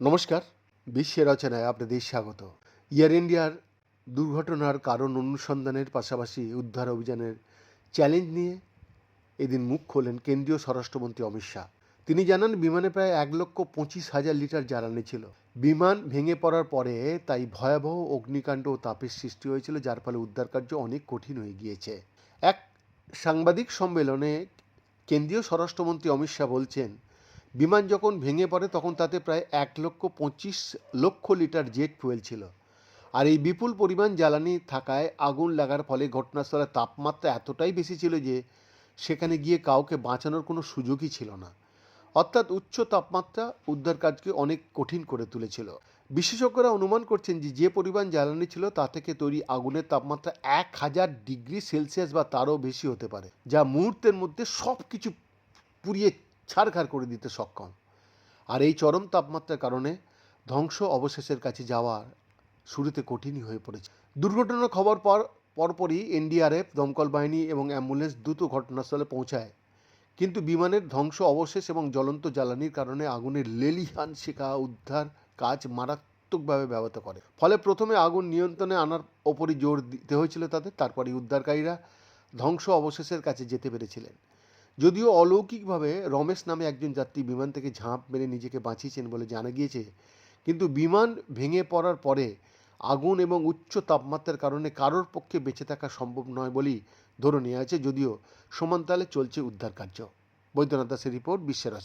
নমস্কার বিশ্বের রচনায় আপনাদের স্বাগত। ইয়ার ইন্ডিয়ার দুর্ঘটনার কারণ অনুসন্ধানের পাশাপাশি উদ্ধার অভিযানের চ্যালেঞ্জ নিয়ে এদিন মুখ খোলেন কেন্দ্রীয় স্বরাষ্ট্রমন্ত্রী অমিত শাহ। তিনি জানান, বিমানে প্রায় এক লক্ষ পঁচিশ হাজার লিটার জ্বালানি ছিল। বিমান ভেঙে পড়ার পরে তাই ভয়াবহ অগ্নিকাণ্ড ও তাপের সৃষ্টি হয়েছিল, যার ফলে উদ্ধার কার্য অনেক কঠিন হয়ে গিয়েছে। এক সাংবাদিক সম্মেলনে কেন্দ্রীয় স্বরাষ্ট্রমন্ত্রী অমিত শাহ বলছেন, বিমান যখন ভেঙে পড়ে তখন তাতে প্রায় এক লক্ষ পঁচিশ লক্ষ লিটার জেট ফুয়েল ছিল। আর এই বিপুল পরিমাণ জ্বালানি থাকায় আগুন লাগার ফলে ঘটনাস্থলের তাপমাত্রা এতটাই বেশি ছিল যে সেখানে গিয়ে কাউকে বাঁচানোর কোনো সুযোগই ছিল না। অর্থাৎ উচ্চ তাপমাত্রা উদ্ধার কাজকে অনেক কঠিন করে তুলেছিল। বিশেষজ্ঞরা অনুমান করছেন যে যে পরিমাণ জ্বালানি ছিল তা থেকে তৈরি আগুনের তাপমাত্রা এক হাজার ডিগ্রি সেলসিয়াস বা তারও বেশি হতে পারে, যা মুহূর্তের মধ্যে সব কিছু পুড়িয়ে ছাড়খাড় করে দিতে সক্ষম। আর এই চরম তাপমাত্রার কারণে ধ্বংস অবশেষের কাছে যাওয়া শুরুতে কঠিনই হয়ে পড়েছে। দুর্ঘটনার খবর পর, পরপরই এনডিআরএফ, দমকল বাহিনী এবং অ্যাম্বুলেন্স দ্রুত ঘটনাস্থলে পৌঁছায়। কিন্তু বিমানের ধ্বংস অবশেষ এবং জ্বলন্ত জ্বালানির কারণে আগুনের লেলিহান শিখা উদ্ধার কাজ মারাত্মকভাবে ব্যাহত করে। ফলে প্রথমে আগুন নিয়ন্ত্রণে আনার ওপরই জোর দিতে হয়েছিল তাদের তারপরে উদ্ধারকারীরা ধ্বংস অবশেষের কাছে যেতে পেরেছিলেন। যদিও অলৌকিকভাবে রমেশ নামে একজন যাত্রী বিমান থেকে ঝাঁপ মেরে নিজেকে বাঁচিয়েছেন বলে জানা গিয়েছে, কিন্তু বিমান ভেঙে পড়ার পরে আগুন এবং উচ্চ তাপমাত্রার কারণে কারোর পক্ষে বেঁচে থাকা সম্ভব নয় বলেই ধরে নেওয়া হয়েছে, যদিও সমান্তালে চলছে উদ্ধার কার্য বৈদ্যনাথ দাসের রিপোর্ট বিশ্বের রচনা।